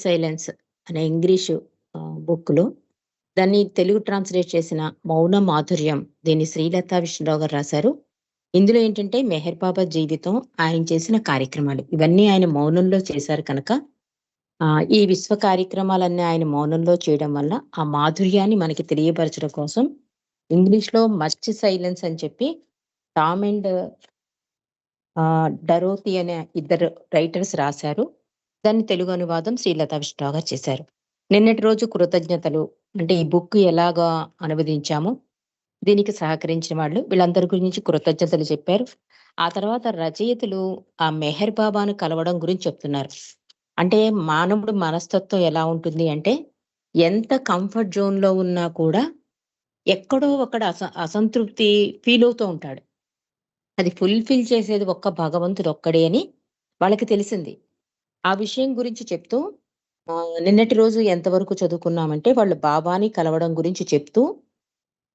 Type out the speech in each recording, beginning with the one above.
Silence అనే English ఆహ్, బుక్‌లో దాన్ని తెలుగు ట్రాన్స్‌లేట్ చేసిన 'మౌన మాధుర్యం' దీన్ని శ్రీలత విష్ణురావు గారు రాశారు. ఇందులో ఏంటంటే మెహర్ బాబా జీవితం, ఆయన చేసిన కార్యక్రమాలు ఇవన్నీ ఆయన మౌనంలో చేశారు కనుక ఈ విశ్వ కార్యక్రమాలన్నీ ఆయన మౌనంలో చేయడం వల్ల ఆ మాధుర్యాన్ని మనకి తెలియపరచడం కోసం ఇంగ్లీష్లో 'మచ్ సైలెన్స్' అని చెప్పి టామ్ అండ్ డరోతి అనే ఇద్దరు రైటర్స్ రాశారు. దాన్ని తెలుగు అనువాదం శ్రీలత విష్ణురావు గారు చేశారు. నిన్నటి రోజు కృతజ్ఞతలు అంటే ఈ బుక్ ఎలాగా అనువదించాము దీనికి సహకరించిన వాళ్ళు వీళ్ళందరి గురించి కృతజ్ఞతలు చెప్పారు. ఆ తర్వాత రచయితలు ఆ మెహర్ బాబాను కలవడం గురించి చెప్తున్నారు. అంటే మానవుడు మనస్తత్వం ఎలా ఉంటుంది అంటే ఎంత కంఫర్ట్ జోన్‌లో ఉన్నా కూడా ఎక్కడో అక్కడ అస అసంతృప్తి ఫీల్ అవుతూ ఉంటాడు. అది ఫుల్‌ఫిల్ చేసేది ఒక్క భగవంతుడు ఒక్కడే అని వాళ్ళకి తెలిసింది. ఆ విషయం గురించి చెప్తూ నిన్నటి రోజు ఎంతవరకు చదువుకున్నామంటే వాళ్ళు బాబాని కలవడం గురించి చెప్తూ,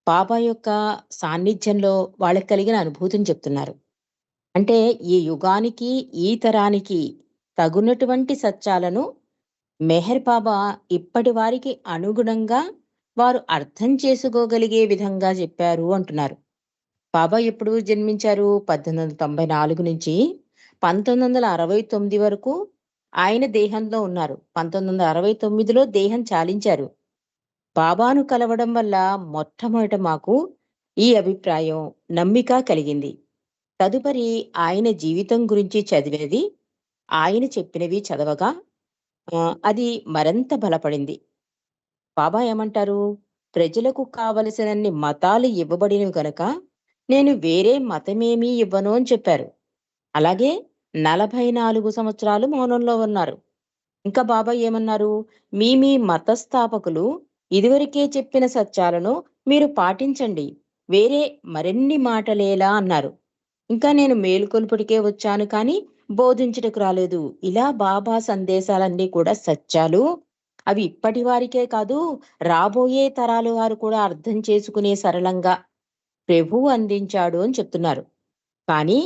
బాబా యొక్క సాన్నిధ్యంలో వాళ్ళకి కలిగిన అనుభూతిని చెప్తున్నారు. అంటే ఈ యుగానికి, ఈ తరానికి తగునటువంటి సత్యాలను మెహర్ బాబా ఇప్పటి వారికి అనుగుణంగా వారు అర్థం చేసుకోగలిగే విధంగా చెప్పారు అంటున్నారు. బాబా ఎప్పుడు జన్మించారు? 1894 నుంచి 1969 వరకు ఆయన దేహంలో ఉన్నారు. 1969లో దేహం చాలించారు. బాబాను కలవడం వల్ల మొట్టమొదట మాకు ఈ అభిప్రాయం, నమ్మిక కలిగింది. తదుపరి ఆయన జీవితం గురించి చదివేది, ఆయన చెప్పినవి చదవగా అది మరింత బలపడింది. బాబా ఏమంటారు? ప్రజలకు కావలసినన్ని మతాలు ఇవ్వబడినవి గనక నేను వేరే మతమేమీ ఇవ్వను అని చెప్పారు. అలాగే 44 సంవత్సరాలు మౌనంలో ఉన్నారు. ఇంకా బాబా ఏమన్నారు? మీ మీ మతస్థాపకులు ఇదివరకే చెప్పిన సత్యాలను మీరు పాటించండి. వేరే మరిన్ని మాటలేలా అన్నారు. ఇంకా నేను మేలుకొల్పుడికే వచ్చాను కానీ బోధించుటకు రాలేదు. ఇలా బాబా సందేశాలన్నీ కూడా సత్యాలు. అవి ఇప్పటి వారికే కాదు రాబోయే తరాల వారు కూడా అర్థం చేసుకునే సరళంగా ప్రభువు అందించాడు అని చెప్తున్నారు. కానీ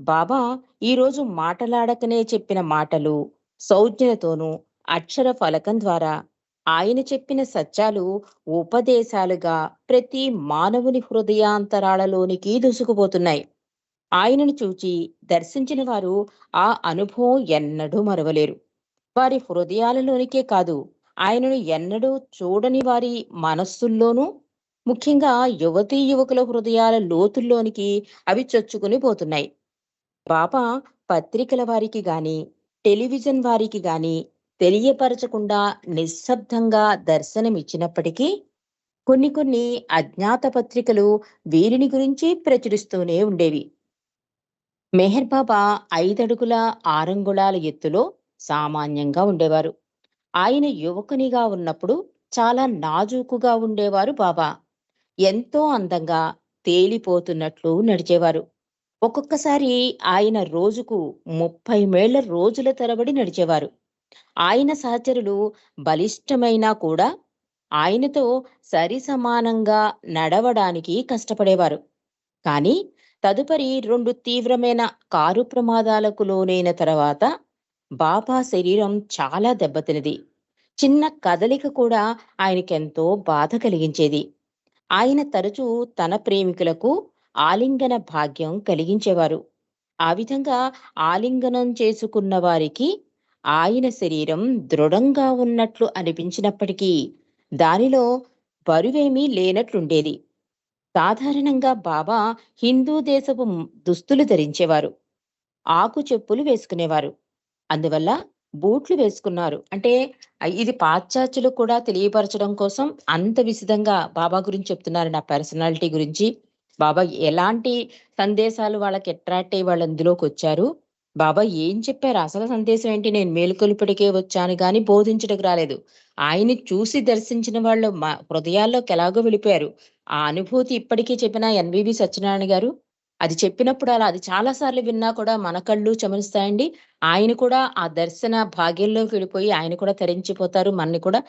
బాబా ఈరోజు మాటలాడకనే చెప్పిన మాటలు సౌజ్ఞతతోనూ అక్షర ఫలకం ద్వారా ఆయన చెప్పిన సత్యాలు ఉపదేశాలుగా ప్రతి మానవుని హృదయాంతరాళలోనికి దూసుకుపోతున్నాయి. ఆయనను చూచి దర్శించిన వారు ఆ అనుభవం ఎన్నడూ మరవలేరు. వారి హృదయాలలోనికే కాదు ఆయనను ఎన్నడూ చూడని వారి మనస్సుల్లోనూ ముఖ్యంగా యువతీ యువకుల హృదయాల లోతుల్లోనికి అవి చొచ్చుకుని పోతున్నాయి. బాబా పత్రికల వారికి గాని, టెలివిజన్ వారికి గాని తెలియపరచకుండా నిశ్శబ్దంగా దర్శనమిచ్చినప్పటికీ కొన్ని కొన్ని అజ్ఞాత పత్రికలు వీరిని గురించి ప్రచురిస్తూనే ఉండేవి. మెహర్ బాబా 5 అడుగుల 6 అంగుళాల ఎత్తులో సామాన్యంగా ఉండేవారు. ఆయన యువకునిగా ఉన్నప్పుడు చాలా నాజూకుగా ఉండేవారు బాబా. ఎంతో అందంగా తేలిపోతున్నట్లు నడిచేవారు. ఒక్కొక్కసారి ఆయన రోజుకు ముప్పై మేళ్ళ రోజుల తరబడి నడిచేవారు. ఆయన సహచరులు బలిష్టమైనా కూడా ఆయనతో సరిసమానంగా నడవడానికి కష్టపడేవారు. కానీ తదుపరి రెండు తీవ్రమైన కారు ప్రమాదాలకు లోనైన తర్వాత బాబా శరీరం చాలా దెబ్బతినది చిన్న కదలిక కూడా ఆయనకెంతో బాధ కలిగించేది. ఆయన తరచూ తన ప్రేమికులకు ఆలింగన భాగ్యం కలిగించేవారు. ఆ విధంగా ఆలింగనం చేసుకున్న వారికి ఆయన శరీరం దృఢంగా ఉన్నట్లు అనిపించినప్పటికీ దానిలో బరువేమీ లేనట్లుండేది. సాధారణంగా బాబా హిందూ దేశపు దుస్తులు ధరించేవారు. ఆకు చెప్పులు వేసుకునేవారు. అందువల్ల బూట్లు వేసుకున్నారు. అంటే ఇది పాశ్చాత్యులు కూడా తెలియపరచడం కోసం అంత విశదంగా బాబా గురించి చెప్తున్నారు. నా పర్సనాలిటీ గురించి. బాబా ఎలాంటి సందేశాలు వాళ్ళకి అట్రాక్ట్ అయ్యి వాళ్ళు అందులోకొచ్చారు. బాబా ఏం చెప్పారు? అసలు సందేశం ఏంటి? నేను మేలుకొలుపుటకే వచ్చాను కానీ బోధించడానికి రాలేదు. ఆయన్ని చూసి దర్శించిన వాళ్ళు మా హృదయాల్లోకి ఎలాగో వెళ్ళిపోయారు. ఆ అనుభూతి ఇప్పటికీ చెప్పిన ఎన్వివి సత్యనారాయణ గారు అది చెప్పినప్పుడు అలా అది చాలా సార్లు విన్నా కూడా మన కళ్ళు చమరుస్తాయండి ఆయన కూడా ఆ దర్శన భాగ్యంలోకి వెళ్ళిపోయి ఆయన కూడా తరించిపోతారు. మనని కూడా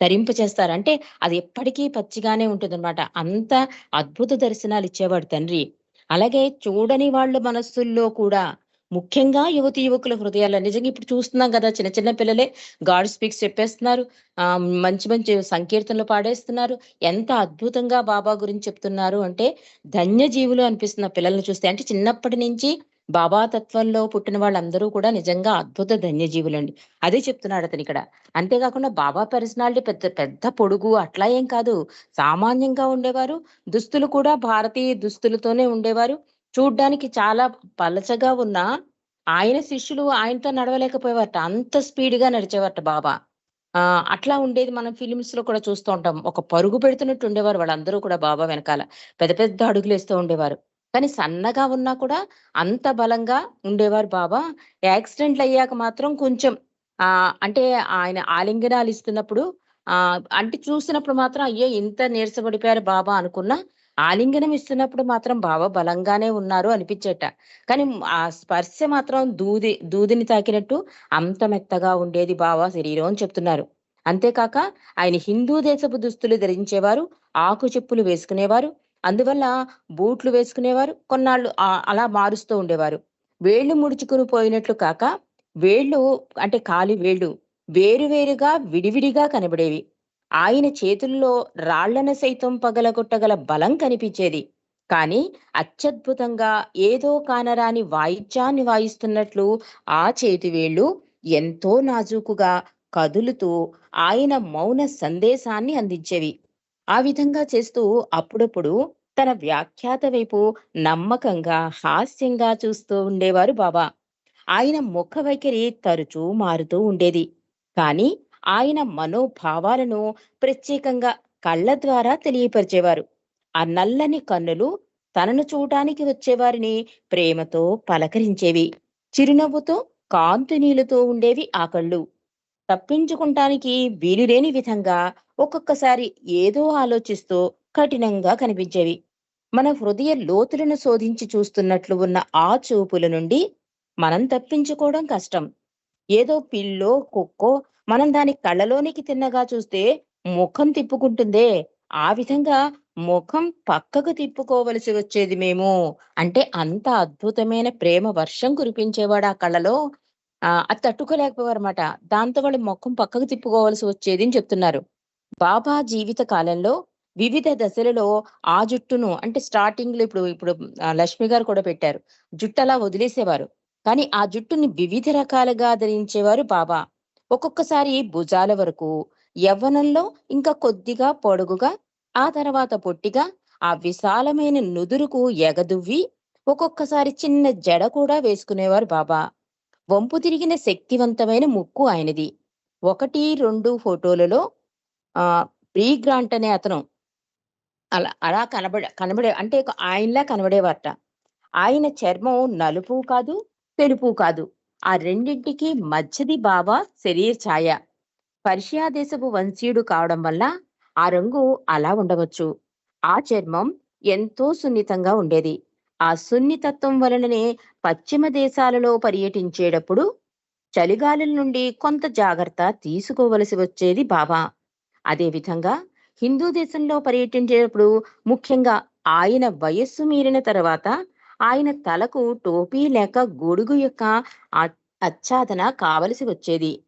తరింపచేస్తారు. అంటే అది ఎప్పటికీ పచ్చిగానే ఉంటుందన్నమాట. అంత అద్భుత దర్శనాలు ఇచ్చేవాడు తండ్రి. అలాగే చూడని వాళ్ళ మనస్సుల్లో కూడా ముఖ్యంగా యువతి యువకుల హృదయాల్లో నిజంగా ఇప్పుడు చూస్తున్నాం కదా చిన్న చిన్న పిల్లలే గాడ్ స్పీక్స్ చెప్పేస్తున్నారు. ఆ మంచి మంచి సంకీర్తనలు పాడేస్తున్నారు. ఎంత అద్భుతంగా బాబా గురించి చెప్తున్నారు అంటే ధన్య జీవులు అనిపిస్తున్న పిల్లల్ని చూస్తే. అంటే చిన్నప్పటి నుంచి బాబా తత్వంలో పుట్టిన వాళ్ళందరూ కూడా నిజంగా అద్భుత ధన్యజీవులండి. అదే చెప్తున్నాడు అతను ఇక్కడ. అంతేకాకుండా బాబా పర్సనాలిటీ పెద్ద పెద్ద పొడుగు అట్లా ఏం కాదు. సామాన్యంగా ఉండేవారు. దుస్తులు కూడా భారతీయ దుస్తులతోనే ఉండేవారు. చూడ్డానికి చాలా పలచగా ఉన్న ఆయన శిష్యులు ఆయనతో నడవలేకపోయేవారట. అంత స్పీడ్గా నడిచేవారట బాబా. ఆ అట్లా ఉండేది మనం ఫిలిమ్స్లో కూడా చూస్తూ ఉంటాం. ఒక పరుగు పెడుతున్నట్టు ఉండేవారు వాళ్ళందరూ కూడా బాబా వెనకాల. పెద్ద పెద్ద అడుగులు వేస్తూ ఉండేవారు. కానీ సన్నగా ఉన్నా కూడా అంత బలంగా ఉండేవారు బాబా. యాక్సిడెంట్లు అయ్యాక మాత్రం కొంచెం ఆ అంటే ఆయన ఆలింగనాలు ఇస్తున్నప్పుడు ఆ అంటే చూసినప్పుడు మాత్రం అయ్యో ఇంత నీరసపడిపోయారు బాబా అనుకున్నా ఆలింగనం ఇస్తున్నప్పుడు మాత్రం బావ బలంగానే ఉన్నారు అనిపించేట. కానీ ఆ స్పర్శ మాత్రం దూది దూదిని తాకినట్టు అంత మెత్తగా ఉండేది బావ శరీరం అని చెప్తున్నారు. అంతేకాక ఆయన హిందూ దేశపు దుస్తులు ధరించేవారు ఆకు చెప్పులు వేసుకునేవారు అందువల్ల బూట్లు వేసుకునేవారు కొన్నాళ్ళు అలా మారుస్తూ ఉండేవారు. వేళ్ళు ముడుచుకుని పోయినట్లు కాక వేళ్ళు అంటే కాలి వేళ్ళు వేరువేరుగా విడివిడిగా కనబడేవి. ఆయన చేతుల్లో రాళ్ళను సైతం పగలగొట్టగల బలం కనిపించేది. కానీ అత్యద్భుతంగా ఏదో కానరాని వాయిద్యాన్ని వాయిస్తున్నట్లు ఆ చేతివేళ్ళు ఎంతో నాజూకుగా కదులుతూ ఆయన మౌన సందేశాన్ని అందించేవి. ఆ విధంగా చేస్తూ అప్పుడప్పుడు తన వ్యాఖ్యాత వైపు నమ్మకంగా హాస్యంగా చూస్తూ ఉండేవారు బాబా. ఆయన ముఖ వైఖరి తరచూ మారుతూ ఉండేది. కానీ ఆయన మనోభావాలను ప్రత్యేకంగా కళ్ళ ద్వారా తెలియపరిచేవారు. ఆ నల్లని కన్నులు తనను చూడటానికి వచ్చేవారిని ప్రేమతో పలకరించేవి. చిరునవ్వుతో కాంతునీలుతో ఉండేవి ఆ కళ్ళు. తప్పించుకుంటానికి వీలులేని విధంగా ఒక్కొక్కసారి ఏదో ఆలోచిస్తూ కఠినంగా కనిపించేవి. మన హృదయ లోతులను శోధించి చూస్తున్నట్లు ఉన్న ఆ చూపుల నుండి మనం తప్పించుకోవడం కష్టం. ఏదో పిల్లో కుక్కో మనం దాని కళ్ళలోనికి తిన్నగా చూస్తే ముఖం తిప్పుకుంటుందే. ఆ విధంగా ముఖం పక్కకు తిప్పుకోవలసి వచ్చేది మేము. అంటే అంత అద్భుతమైన ప్రేమ వర్షం కురిపించేవాడు ఆ కళ్ళలో. ఆ అది తట్టుకోలేకపోయారన్నమాట. దాంతో వాళ్ళు ముఖం పక్కకు తిప్పుకోవాల్సి వచ్చేది అని చెప్తున్నారు. బాబా జీవిత కాలంలో వివిధ దశలలో ఆ జుట్టును అంటే స్టార్టింగ్లో ఇప్పుడు ఇప్పుడు లక్ష్మి గారు కూడా పెట్టారు. జుట్టు అలా వదిలేసేవారు. కానీ ఆ జుట్టుని వివిధ రకాలుగా ధరించేవారు బాబా. ఒక్కొక్కసారి భుజాల వరకు యవ్వనంలో ఇంకా కొద్దిగా పొడుగుగా ఆ తర్వాత పొట్టిగా ఆ విశాలమైన నుదురుకు ఎగదువ్వి ఒక్కొక్కసారి చిన్న జడ కూడా వేసుకునేవారు బాబా. వంపు తిరిగిన శక్తివంతమైన ముక్కు ఆయనది. ఒకటి రెండు ఫోటోలలో ఆ ప్రీ గ్రాంట్ అనే అతను. అలా అలా కనబడ కనబడే అంటే ఆయనలా కనబడేవారట. ఆయన చర్మం నలుపు కాదు తెలుపు కాదు. ఆ రెండింటికి మధ్యది బావ శరీర ఛాయ. పర్షియా దేశపు వంశీయుడు కావడం వల్ల ఆ రంగు అలా ఉండవచ్చు. ఆ చర్మం ఎంతో సున్నితంగా ఉండేది. ఆ సున్నితత్వం వలననే పశ్చిమ దేశాలలో పర్యటించేటప్పుడు చలిగాలుల నుండి కొంత జాగ్రత్త తీసుకోవలసి వచ్చేది బాబా అదే విధంగా హిందూ దేశంలో పర్యటించేటప్పుడు ముఖ్యంగా ఆయన వయస్సు మీరిన తర్వాత ఆయన తలకు టోపీ లేక గొడుగు యొక్క ఆ- ఆచ్ఛాదన కావలసి వచ్చేది.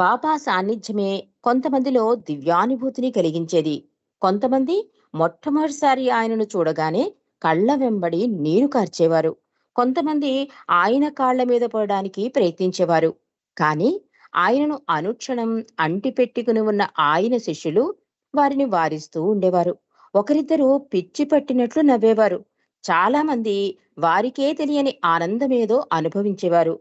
బాబా సాన్నిధ్యమే కొంతమందిలో దివ్యానుభూతిని కలిగించేది. కొంతమంది మొట్టమొదటిసారి ఆయనను చూడగానే కళ్ళ వెంబడి నీరు కార్చేవారు. కొంతమంది ఆయన కాళ్ళ మీద పడడానికి ప్రయత్నించేవారు. కానీ ఆయనను అనుక్షణం అంటిపెట్టుకుని ఉన్న ఆయన శిష్యులు వారిని వారిస్తూ ఉండేవారు. ఒకరిద్దరు పిచ్చి పట్టినట్లు నవ్వేవారు. చాలా మంది వారికే తెలియని ఆనందమేదో అనుభవించేవారు.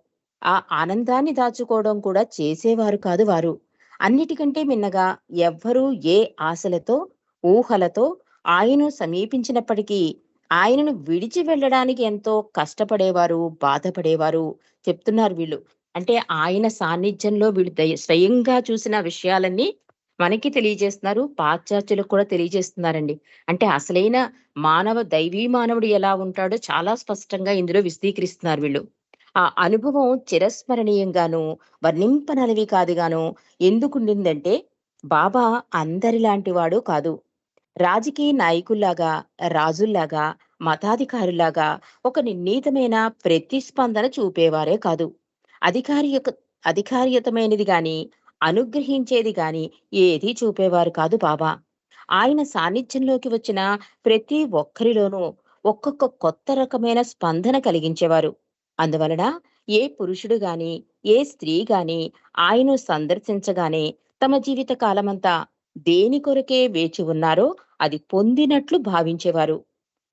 ఆ ఆనందాన్ని దాచుకోవడం కూడా చేసేవారు కాదు వారు. అన్నిటికంటే మిన్నగా ఎవ్వరూ ఏ ఆశలతో ఊహలతో ఆయనను సమీపించినప్పటికీ ఆయనను విడిచి వెళ్ళడానికి ఎంతో కష్టపడేవారు బాధపడేవారు చెప్తున్నారు వీళ్ళు. అంటే ఆయన సాన్నిధ్యంలో వీళ్ళు దయ- స్వయంగా చూసిన విషయాలన్నీ మనకి తెలియజేస్తున్నారు పాశ్చాత్యులకు కూడా తెలియజేస్తున్నారండి. అంటే అసలైన మానవ దైవీ మానవుడు ఎలా ఉంటాడో చాలా స్పష్టంగా ఇందులో విశదీకరిస్తున్నారు వీళ్ళు. ఆ అనుభవం చిరస్మరణీయంగాను వర్ణింపనలవి కాదుగాను ఎందుకుండిందంటే బాబా అందరిలాంటి వాడు కాదు రాజకీయ నాయకుల్లాగా రాజుల్లాగా మతాధికారులాగా ఒక నిర్ణీతమైన ప్రతిస్పందన చూపేవారే కాదు. అధికారియక అధికారియతమైనది గాని, అనుగ్రహించేది గాని ఏదీ చూపేవారు కాదు బాబా. ఆయన సాన్నిధ్యంలోకి వచ్చిన ప్రతి ఒక్కరిలోనూ ఒక్కొక్క కొత్త రకమైన స్పందన కలిగించేవారు. అందువలన ఏ పురుషుడు గాని, ఏ స్త్రీ గాని ఆయన్ను సందర్శించగానే తమ జీవిత కాలమంతా దేని కొరకే వేచి ఉన్నారో అది పొందినట్లు భావించేవారు.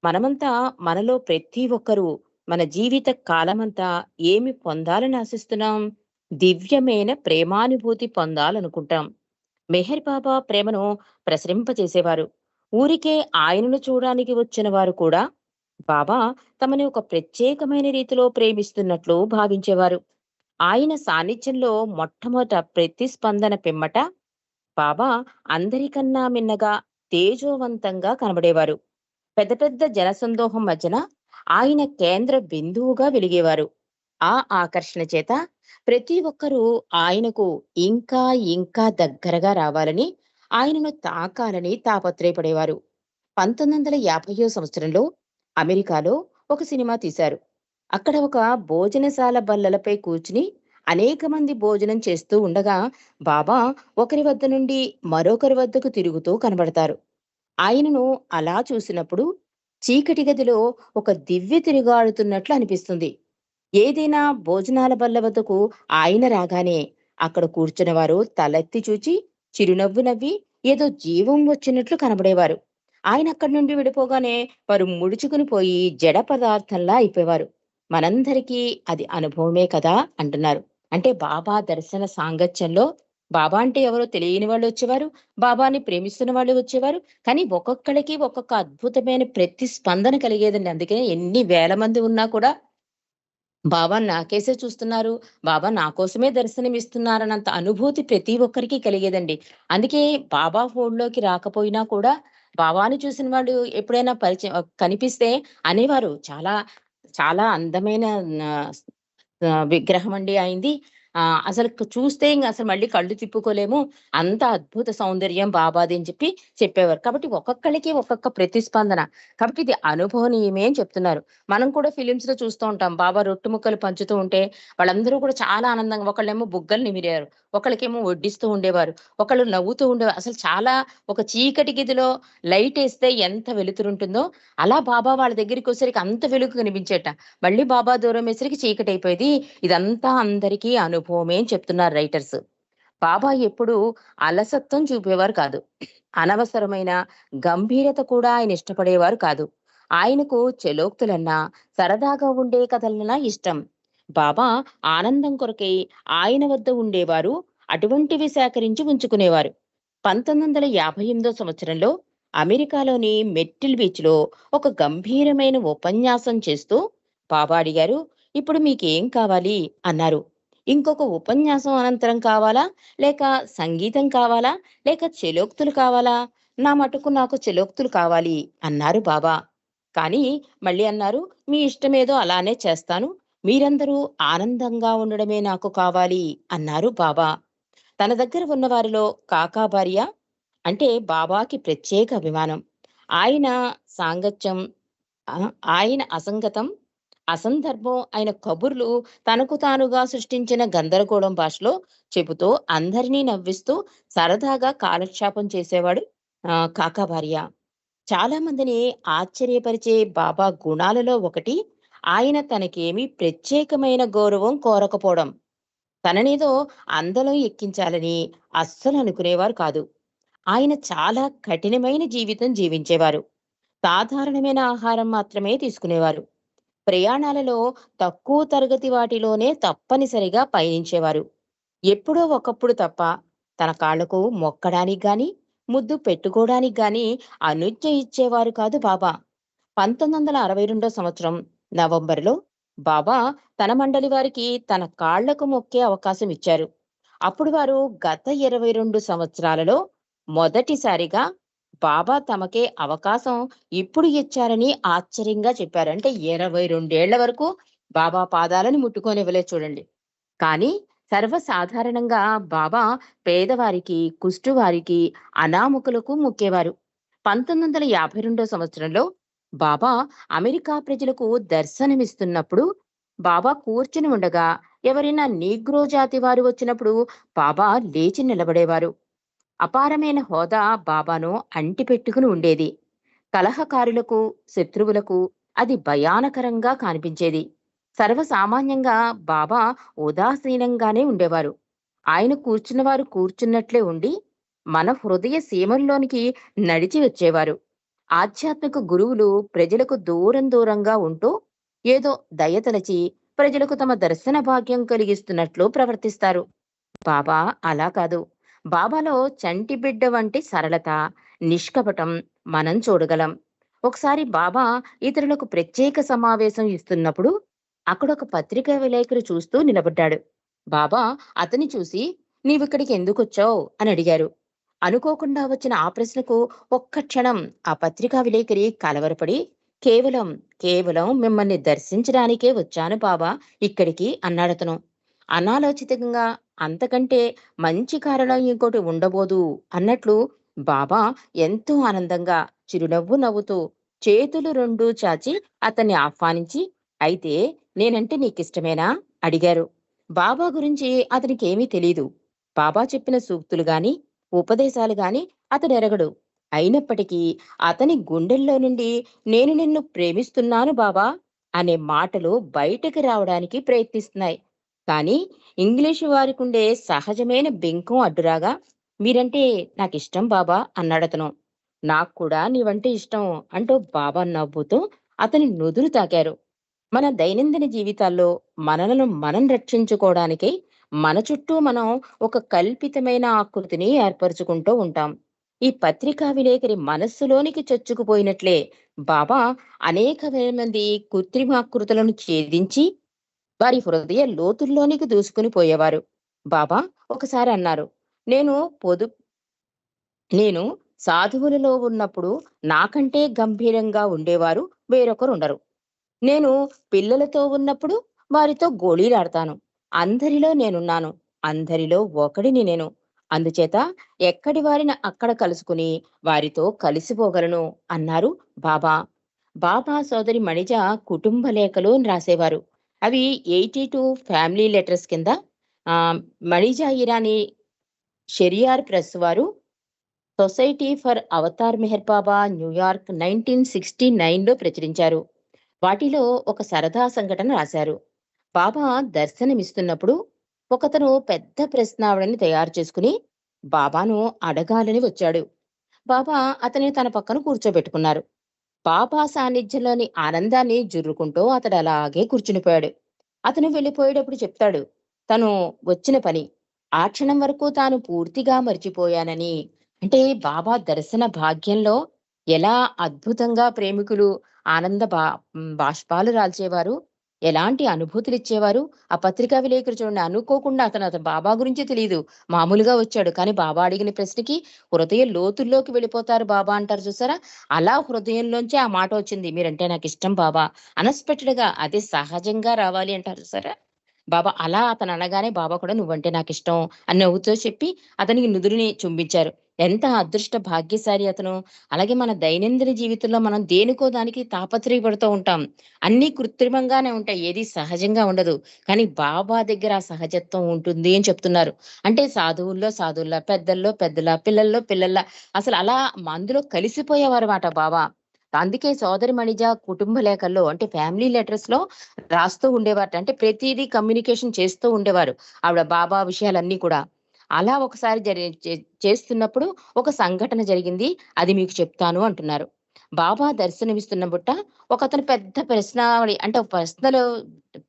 మనమంతా మనలో ప్రతి ఒక్కరూ మన జీవిత కాలమంతా ఏమి పొందాలని ఆశిస్తున్నాం? దివ్యమైన ప్రేమానుభూతి పొందాలనుకుంటాం. మెహర్ బాబా ప్రేమను ప్రసరింపజేసేవారు. ఊరికే ఆయనను చూడడానికి వచ్చిన వారు కూడా బాబా తమని ఒక ప్రత్యేకమైన రీతిలో ప్రేమిస్తున్నట్లు భావించేవారు. ఆయన సాన్నిధ్యంలో మొట్టమొదట ప్రతిస్పందన పిమ్మట బాబా అందరికన్నా మిన్నగా తేజోవంతంగా కనబడేవారు. పెద్ద పెద్ద జనసందోహం మధ్యన ఆయన కేంద్ర బిందువుగా వెలిగేవారు. ఆ ఆకర్షణ చేత ప్రతి ఒక్కరూ ఆయనకు ఇంకా ఇంకా దగ్గరగా రావాలని, ఆయనను తాకాలని తాపత్రయపడేవారు. 1950 సంవత్సరంలో అమెరికాలో ఒక సినిమా తీశారు. అక్కడ ఒక భోజనశాల బల్లలపై కూర్చుని అనేక మంది భోజనం చేస్తూ ఉండగా బాబా ఒకరి వద్ద నుండి మరొకరి వద్దకు తిరుగుతూ కనబడతారు. ఆయనను అలా చూసినప్పుడు చీకటి గదిలో ఒక దివ్య తిరుగాడుతున్నట్లు అనిపిస్తుంది. ఏదైనా భోజనాల బల్ల వద్దకు ఆయన రాగానే అక్కడ కూర్చున్నవారు తలెత్తి చూచి చిరునవ్వు నవ్వి ఏదో జీవం వచ్చినట్లు కనబడేవారు. ఆయన అక్కడి నుండి విడిపోగానే వారు ముడుచుకుని పోయి జడ పదార్థంలా అయిపోయేవారు. మనందరికీ అది అనుభవమే కదా అంటున్నారు. అంటే బాబా దర్శన సాంగత్యంలో బాబా అంటే ఎవరో తెలియని వాళ్ళు వచ్చేవారు. బాబాని ప్రేమిస్తున్న వాళ్ళు వచ్చేవారు. కానీ ఒక్కొక్కడికి ఒక్కొక్క అద్భుతమైన ప్రతిస్పందన కలిగేదండి. అందుకనే ఎన్ని వేల మంది ఉన్నా కూడా బాబా నాకేసే చూస్తున్నారు. బాబా నా కోసమే దర్శనమిస్తున్నారన్నంత అనుభూతి ప్రతి ఒక్కరికి కలిగేదండి. అందుకే బాబా ఫోన్‌లోకి రాకపోయినా కూడా బాబాని చూసిన వాళ్ళు ఎప్పుడైనా పరిచయం కనిపిస్తే అనేవారు. చాలా చాలా అందమైన విగ్రహం అండి అయింది ఆ అసలు చూస్తే ఇంకా అసలు మళ్ళీ కళ్ళు తిప్పుకోలేము. అంత అద్భుత సౌందర్యం బాబాది అని చెప్పి చెప్పేవారు. కాబట్టి ఒక్కొక్కళ్ళకి ఒక్కొక్క ప్రతిస్పందన. కాబట్టి ఇది అనుభవనీయమే అని చెప్తున్నారు. మనం కూడా ఫిలిమ్స్‌లో చూస్తూ ఉంటాం. బాబా రొట్టు ముక్కలు పంచుతూ ఉంటే వాళ్ళందరూ కూడా చాలా ఆనందంగా ఒకళ్ళేమో బుగ్గలు నిమిరారు. ఒకళ్ళకేమో వడ్డిస్తూ ఉండేవారు. ఒకళ్ళు నవ్వుతూ ఉండేవారు. అసలు చాలా ఒక చీకటి గదిలో లైటేస్తే ఎంత వెలుతురుంటుందో అలా బాబా వాళ్ళ దగ్గరికి వచ్చేసరికి అంత వెలుగు కనిపించేట. మళ్ళీ బాబా దూరం వేసరికి చీకటి అయిపోయేది ఇదంతా అందరికీ అనుభవమే అని చెప్తున్నారు రైటర్స్. బాబా ఎప్పుడూ అలసత్వం చూపేవారు కాదు. అనవసరమైన గంభీరత కూడా ఆయన ఇష్టపడేవారు కాదు. ఆయనకు చెలోక్తులన్నా సరదాగా ఉండే కథలన్నా ఇష్టం. బాబా ఆనందం కొరకై ఆయన వద్ద ఉండేవారు. అటువంటివి సేకరించి ఉంచుకునేవారు. 1958 సంవత్సరంలో అమెరికాలోని మెర్టిల్ బీచ్‌లో ఒక గంభీరమైన ఉపన్యాసం చేస్తూ బాబా అడిగారు, "ఇప్పుడు మీకేం కావాలి?" అన్నారు. "ఇంకొక ఉపన్యాసం అనంతరం కావాలా? లేక సంగీతం కావాలా? లేక చెలోక్తులు కావాలా? నా మటుకు నాకు చెలోక్తులు కావాలి" అన్నారు బాబా. కానీ మళ్ళీ అన్నారు, "మీ ఇష్టమేదో అలానే చేస్తాను. మీరందరూ ఆనందంగా ఉండడమే నాకు కావాలి" అన్నారు బాబా. తన దగ్గర ఉన్న వారిలో కాకా భార్య అంటే బాబాకి ప్రత్యేక అభిమానం. ఆయన సాంగత్యం ఆయన అసంగతం, అసందర్భం అయిన కబుర్లు తనకు తానుగా సృష్టించిన గందరగోళం భాషలో చెబుతూ అందరినీ నవ్విస్తూ సరదాగా కాలక్షేపం చేసేవాడు కాకా భార్య. చాలా మందిని ఆశ్చర్యపరిచే బాబా గుణాలలో ఒకటి ఆయన తనకేమీ ప్రత్యేకమైన గౌరవం కోరకపోవడం. తననేదో అందలో ఎక్కించాలని అస్సలు అనుకునేవారు కాదు. ఆయన చాలా కఠినమైన జీవితం జీవించేవారు. సాధారణమైన ఆహారం మాత్రమే తీసుకునేవారు. ప్రయాణాలలో తక్కువ తరగతి వాటిలోనే తప్పనిసరిగా పయనించేవారు. ఎప్పుడో ఒకప్పుడు తప్ప తన కాళ్ళకు మొక్కడానికి గాని, ముద్దు పెట్టుకోవడానికి గాని అనుజ్ఞ ఇచ్చేవారు కాదు బాబా. 1962 సంవత్సరం నవంబర్‌లో బాబా తన మండలి వారికి తన కాళ్ళకు మొక్కే అవకాశం ఇచ్చారు. అప్పుడు వారు గత 22 సంవత్సరాలలో మొదటిసారిగా బాబా తమకే అవకాశం ఇప్పుడు ఇచ్చారని ఆశ్చర్యంగా చెప్పారు. అంటే ఇరవై రెండేళ్ళ వరకు బాబా పాదాలను ముట్టుకోనివ్వలేదు చూడండి. కానీ సర్వసాధారణంగా బాబా పేదవారికి, కుష్టువారికి, అనాముకులకు ముక్కేవారు పంతొమ్మిది వందల యాభై రెండో సంవత్సరంలో బాబా అమెరికా ప్రజలకు దర్శనమిస్తున్నప్పుడు బాబా కూర్చుని ఉండగా ఎవరైనా నీగ్రో జాతి వారు వచ్చినప్పుడు బాబా లేచి నిలబడేవారు అపారమైన హోదా బాబాను అంటిపెట్టుకుని ఉండేది. కలహకారులకు శత్రువులకు అది భయానకరంగా కనిపించేది. సర్వసామాన్యంగా బాబా ఉదాసీనంగానే ఉండేవారు. ఆయన కూర్చున్నవారు కూర్చున్నట్లే ఉండి మన హృదయ సీమల్లోనికి నడిచి వచ్చేవారు. ఆధ్యాత్మిక గురువులు ప్రజలకు దూరం దూరంగా ఉంటూ ఏదో దయతలచి ప్రజలకు తమ దర్శన భాగ్యం కలిగిస్తున్నట్లు ప్రవర్తిస్తారు. బాబా అలా కాదు. బాబాలో చంటి బిడ్డ వంటి సరళత నిష్కపటం మనం చూడగలం. ఒకసారి బాబా ఇతరులకు ప్రత్యేక సమావేశం ఇస్తున్నప్పుడు అక్కడ ఒక పత్రికా విలేకరు చూస్తూ నిలబడ్డాడు. బాబా అతని చూసి నీవిక్కడికి ఎందుకు వచ్చావు అని అడిగారు. అనుకోకుండా వచ్చిన ఆ ప్రశ్నకు ఒక్క క్షణం ఆ పత్రికా విలేకరి కలవరపడి కేవలం కేవలం మిమ్మల్ని దర్శించడానికే వచ్చాను బాబా ఇక్కడికి అన్నాడతను. అనాలోచితంగా అంతకంటే మంచి కారణం ఇంకోటి ఉండబోదు అన్నట్లు బాబా ఎంతో ఆనందంగా చిరునవ్వు నవ్వుతూ చేతులు రెండు చాచి అతన్ని ఆహ్వానించి అయితే నేనంటే నీకిష్టమేనా? అడిగారు. బాబా గురించి అతనికి ఏమీ తెలీదు. బాబా చెప్పిన సూక్తులు గాని ఉపదేశాలు గాని అతడు ఎరగడు అయినప్పటికీ అతని గుండెల్లో నుండి నేను నిన్ను ప్రేమిస్తున్నాను బాబా అనే మాటలు బయటకు రావడానికి ప్రయత్నిస్తున్నాయి. కానీ ఇంగ్లీషు వారికుండే సహజమైన బెంకం అడ్డురాగా మీరంటే నాకు ఇష్టం బాబా అన్నాడతను. నాకు కూడా నీవంటే ఇష్టం అంటూ బాబా నవ్వుతూ అతని నుదురు తాకారు. మన దైనందిన జీవితాల్లో మనలను మనం రక్షించుకోవడానికి మన చుట్టూ మనం ఒక కల్పితమైన ఆకృతిని ఏర్పరచుకుంటూ ఉంటాం. ఈ పత్రికా విలేకరి మనస్సులోనికి చొచ్చుకుపోయినట్లే బాబా అనేక మంది కృత్రిమాకృతులను ఛేదించి వారి హృదయ లోతుల్లోనికి దూసుకుని పోయేవారు. బాబా ఒకసారి అన్నారు నేను పొదు నేను సాధువులలో ఉన్నప్పుడు నాకంటే గంభీరంగా ఉండేవారు వేరొకరు ఉండరు నేను పిల్లలతో ఉన్నప్పుడు వారితో గోళీలాడతాను. అందరిలో నేనున్నాను. అందరిలో ఒకడిని నేను. అందుచేత ఎక్కడి వారిని అక్కడ కలుసుకుని వారితో కలిసిపోగలను అన్నారు బాబా. బాబా సోదరి మణిజ కుటుంబ లేఖలు రాసేవారు. అవి ఎయిటీ టూ ఫ్యామిలీ లెటర్స్ కింద మణిజా ఇరానీ షెరియార్ ప్రెస్ వారు society for Avatar Meher Baba New York nineteen sixty నైన్లో ప్రచురించారు. వాటిలో ఒక సరదా సంఘటన రాశారు. బాబా దర్శనమిస్తున్నప్పుడు ఒకతను పెద్ద ప్రశ్నావళిని తయారు చేసుకుని బాబాను అడగాలని వచ్చాడు. బాబా అతని తన పక్కన కూర్చోబెట్టుకున్నారు. బాబా సాన్నిధ్యంలోని ఆనందాన్ని జుర్రుకుంటూ అతడు అలాగే కూర్చునిపోయాడు. అతను వెళ్ళిపోయేటప్పుడు చెప్తాడు తను వచ్చిన పని ఆ క్షణం వరకు తాను పూర్తిగా మర్చిపోయానని. అంటే బాబా దర్శన భాగ్యంలో ఎలా అద్భుతంగా ప్రేమికులు ఆనంద బా బాష్పాలు రాల్చేవారు. ఎలాంటి అనుభూతులు ఇచ్చేవారు? ఆ పత్రికా విలేకరు చూడండి అనుకోకుండా అతను అతను బాబా గురించి తెలియదు మామూలుగా వచ్చాడు. కానీ బాబా అడిగిన ప్రశ్నకి హృదయ లోతుల్లోకి వెళ్ళిపోతారు బాబా అంటారు చూసారా? అలా హృదయంలోంచి ఆ మాట వచ్చింది. మీరంటే నాకు ఇష్టం బాబా. అన్ఎక్స్పెక్టెడ్గా అదే సహజంగా రావాలి అంటారు చూసారా? బాబా అలా అతను అనగానే బాబా కూడా నువ్వంటే నాకు ఇష్టం అని నవ్వుతో చెప్పి అతనికి నుదురుని చుంబించారు. ఎంత అదృష్ట భాగ్యశాలి అతను. అలాగే మన దైనందిన జీవితంలో మనం దేనికో దానికి తాపత్రయపడుతూ ఉంటాం. అన్ని కృత్రిమంగానే ఉంటాయి. ఏది సహజంగా ఉండదు. కానీ బాబా దగ్గర ఆ సహజత్వం ఉంటుంది అని చెప్తున్నారు. అంటే సాధువుల్లో సాధువుల పెద్దల్లో పెద్దల పిల్లల్లో పిల్లల్లా. అసలు అలా అందులో కలిసిపోయేవారు మాట బాబా. అందుకే సోదరి మణిజ కుటుంబ లేఖల్లో అంటే ఫ్యామిలీ లెటర్స్లో రాస్తూ ఉండేవారు అంటే ప్రతిదీ కమ్యూనికేషన్ చేస్తూ ఉండేవారు. ఆవిడ బాబా విషయాలన్నీ కూడా. అలా ఒకసారి జరి చే- చేస్తున్నప్పుడు ఒక సంఘటన జరిగింది అది మీకు చెప్తాను అంటున్నారు. బాబా దర్శనమిస్తున్న బుట్ట ఒక అతను పెద్ద ప్రశ్నావళి అంటే ఒక ప్రశ్నలు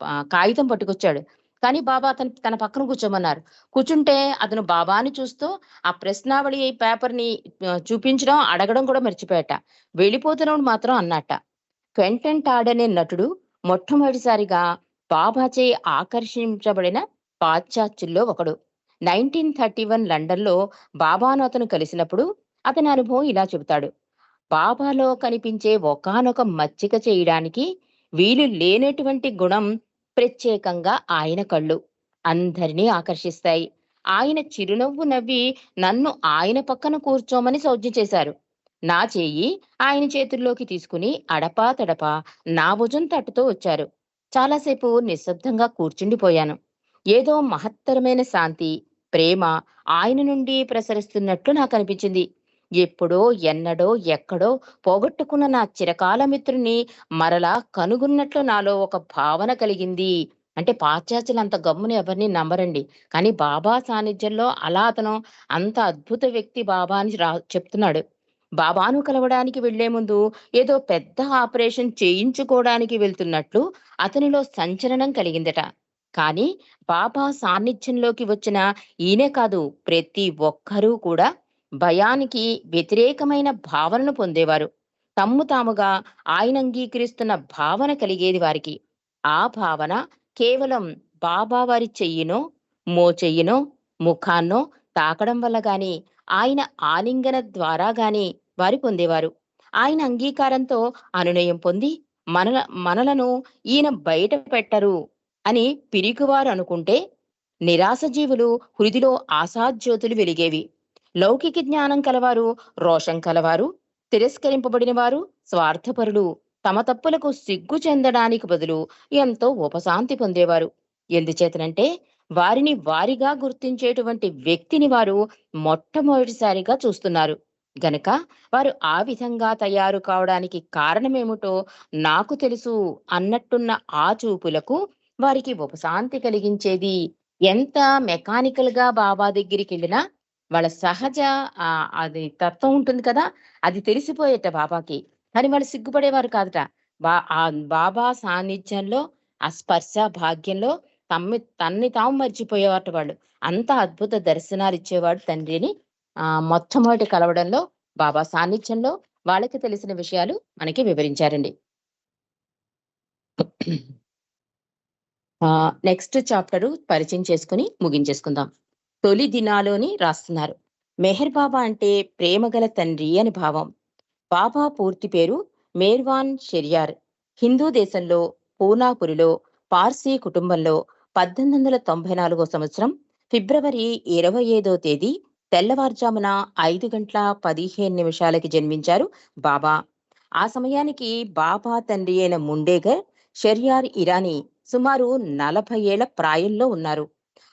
కాగితం పట్టుకొచ్చాడు. కానీ బాబా అతను తన పక్కన కూర్చోమన్నారు. కూర్చుంటే అతను బాబాని చూస్తూ ఆ ప్రశ్నావళి పేపర్ని చూపించడం అడగడం కూడా మర్చిపోయాట. వెళ్ళిపోతున్నాడు మాత్రం అన్నట్ట క్వెంటన్ టాడ్ అనే నటుడు మొట్టమొదటిసారిగా బాబాచే ఆకర్షించబడిన పాశ్చాత్యుల్లో ఒకడు. నైన్టీన్ థర్టీ వన్ లండన్లో బాబాను అతను కలిసినప్పుడు అతని అనుభవం ఇలా చెబుతాడు. బాబాలో కనిపించే ఒకానొక మచ్చిక చేయడానికి వీలు లేనటువంటి గుణం ప్రత్యేకంగా ఆయన కళ్ళు అందరినీ ఆకర్షిస్తాయి. ఆయన చిరునవ్వు నవ్వి నన్ను ఆయన పక్కన కూర్చోమని సౌజ్ఞ చేశారు. నా చేయి ఆయన చేతుల్లోకి తీసుకుని అడపా తడపా నా భుజం తట్టుతో వచ్చారు. చాలాసేపు నిశ్శబ్దంగా కూర్చుండిపోయాను. ఏదో మహత్తరమైన శాంతి ప్రేమ ఆయన నుండి ప్రసరిస్తున్నట్లు నాకు అనిపించింది. ఎప్పుడో ఎన్నడో ఎక్కడో పోగొట్టుకున్న నా చిరకాల మిత్రుని మరలా కనుగొన్నట్లు నాలో ఒక భావన కలిగింది. అంటే పాశ్చాత్యులు అంత గమ్మున ఎవరిని నమ్మరండి. కానీ బాబా సాన్నిధ్యంలో అలా అతను అంత అద్భుత వ్యక్తి బాబా అని రా చెప్తున్నాడు. బాబాను కలవడానికి వెళ్ళే ముందు ఏదో పెద్ద ఆపరేషన్ చేయించుకోవడానికి వెళ్తున్నట్లు అతనిలో సంచలనం కలిగిందట. కానీ బాబా సాన్నిధ్యంలోకి వచ్చిన ఈయనే కాదు ప్రతి ఒక్కరూ కూడా భయానికి వ్యతిరేకమైన భావనను పొందేవారు. తమ్ము తాముగా ఆయన అంగీకరిస్తున్న భావన కలిగేది వారికి. ఆ భావన కేవలం బాబా వారి చెయ్యినో మో చెయ్యినో ముఖాన్నో తాకడం వల్ల గాని ఆయన ఆలింగన ద్వారా గాని వారు పొందేవారు. ఆయన అంగీకారంతో అనునయం పొంది మనల మనలను ఈయన బయట పెట్టరు అని పిరికివారు అనుకుంటే నిరాశ జీవులు హృదిలో ఆశాజ్యోతులు వెలిగేవి. లౌకిక జ్ఞానం కలవారు రోషం కలవారు తిరస్కరింపబడిన వారు స్వార్థపరులు తమ తప్పులకు సిగ్గు చెందడానికి బదులు ఎంతో ఉపశాంతి పొందేవారు. ఎందుచేతనంటే వారిని వారిగా గుర్తించేటువంటి వ్యక్తిని వారు మొట్టమొదటిసారిగా చూస్తున్నారు. గనక వారు ఆ విధంగా తయారు కావడానికి కారణమేమిటో నాకు తెలుసు అన్నట్టున్న ఆ చూపులకు వారికి ఉపశాంతి కలిగించేది. ఎంత మెకానికల్గా బాబా దగ్గరికి వెళ్ళినా వాళ్ళ సహజ ఆ అది తత్వం ఉంటుంది కదా అది తెలిసిపోయేట బాబాకి. కానీ వాళ్ళు సిగ్గుపడేవారు కాదట. బా ఆ బాబా సాన్నిధ్యంలో ఆ స్పర్శ భాగ్యంలో తమ్మి తన్ని తాము మర్చిపోయేవాట వాళ్ళు. అంత అద్భుత దర్శనాలు ఇచ్చేవాడు తండ్రిని. ఆ మొట్టమొదటి కలవడంలో బాబా సాన్నిధ్యంలో వాళ్ళకి తెలిసిన విషయాలు మనకి వివరించారండి. నెక్స్ట్ చాప్టర్ పరిచయం చేసుకుని ముగించేసుకుందాం. తొలి దినాలోని రాస్తున్నారు. మెహర్ బాబా అంటే ప్రేమగల తండ్రి అని భావం. బాబా పూర్తి పేరు మేర్వాన్ షెరియార్. హిందూ దేశంలో పూనాపురిలో పార్సీ కుటుంబంలో పద్దెనిమిది వందల తొంభై నాలుగో సంవత్సరం ఫిబ్రవరి ఇరవై ఐదో తేదీ తెల్లవారుజామున ఐదు గంటల పదిహేను నిమిషాలకి జన్మించారు బాబా. ఆ సమయానికి బాబా తండ్రి అయిన ముండేగర్ షెరియార్ ఇరానీ సుమారు నలభై ఏళ్ళ ప్రాయంలో ఉన్నారు.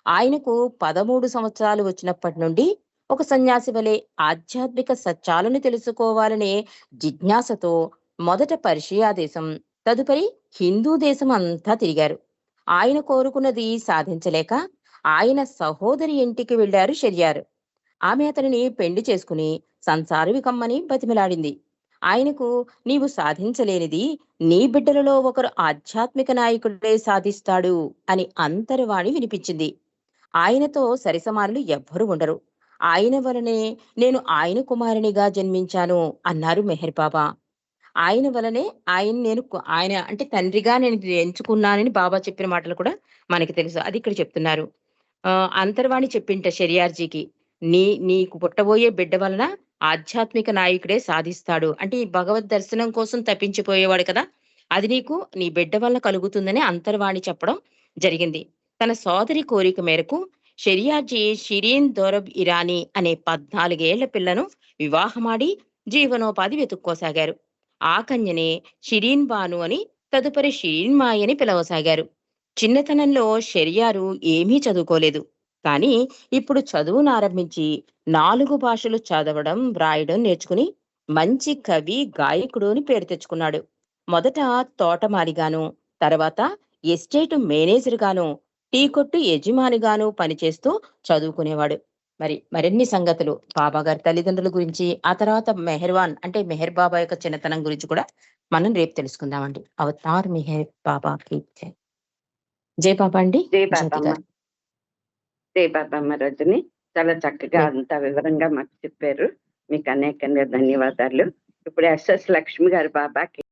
ఆయనకు పదమూడు సంవత్సరాలు వచ్చినప్పటి నుండి ఒక సన్యాసి వలె ఆధ్యాత్మిక సత్యాలను తెలుసుకోవాలనే జిజ్ఞాసతో మొదట పర్షియా దేశం తదుపరి హిందూ దేశం అంతా తిరిగారు. ఆయన కోరుకున్నది సాధించలేక ఆయన సహోదరి ఇంటికి వెళ్ళారు షెరియారు. ఆమె అతనిని పెళ్ళి చేసుకుని సంసారవి కమ్మని బతిమిలాడింది. ఆయనకు నీవు సాధించలేనిది నీ బిడ్డలలో ఒకరు ఆధ్యాత్మిక నాయకుడే సాధిస్తాడు అని అంతర్వాణి వినిపించింది. ఆయనతో సరిసమానులు ఎవ్వరూ ఉండరు. ఆయన వలనే నేను ఆయన కుమారునిగా జన్మించాను అన్నారు మెహర్ బాబా. ఆయన వలనే ఆయన నేను ఆయన అంటే తండ్రిగా నేను ఎంచుకున్నానని బాబా చెప్పిన మాటలు కూడా మనకి తెలుసు. అది ఇక్కడ చెప్తున్నారు. ఆ అంతర్వాణి చెప్పింట షెరియార్జీకి. నీ నీకు పుట్టబోయే బిడ్డ వలన ఆధ్యాత్మిక నాయకుడే సాధిస్తాడు. అంటే ఈ భగవద్ దర్శనం కోసం తప్పించిపోయేవాడు కదా అది నీకు నీ బిడ్డ వల్ల కలుగుతుందని అంతర్వాణి చెప్పడం జరిగింది. తన సోదరి కోరిక మేరకు షెరియాజీ షిరీన్ దొరబ్ ఇరానీ అనే పద్నాలుగేళ్ళ పిల్లను వివాహమాడి జీవనోపాధి వెతుక్కోసాగారు. ఆ కన్యనే షిరీన్ బాను అని తదుపరి షిరీన్ మాయని అని పిలవసాగారు. చిన్నతనంలో షెరియారు ఏమీ చదువుకోలేదు. కానీ ఇప్పుడు చదువును ఆరంభించి నాలుగు భాషలు చదవడం వ్రాయడం నేర్చుకుని మంచి కవి గాయకుడు అని పేరు తెచ్చుకున్నాడు. మొదట తోటమాలిగాను తర్వాత ఎస్టేట్ మేనేజర్ గాను టీ కొట్టు యజమానిగాను పనిచేస్తూ చదువుకునేవాడు. మరి మరిన్ని సంగతులు బాబా గారి తల్లిదండ్రుల గురించి ఆ తర్వాత మెహర్వాన్ అంటే మెహర్ బాబా యొక్క చిన్నతనం గురించి కూడా మనం రేపు తెలుసుకుందామండి. అవతార్ మెహర్ బాబాకి జై. జై బాబా అండి. జై జ్యోతి బాబమ్మ గారు జై బాబమ్మ రజని చాలా చక్కగా అంత వివరంగా మాకు చెప్పారు. మీకు అనేక ధన్యవాదాలు. ఇప్పుడు ఎస్ఎస్ లక్ష్మి గారు బాబాకి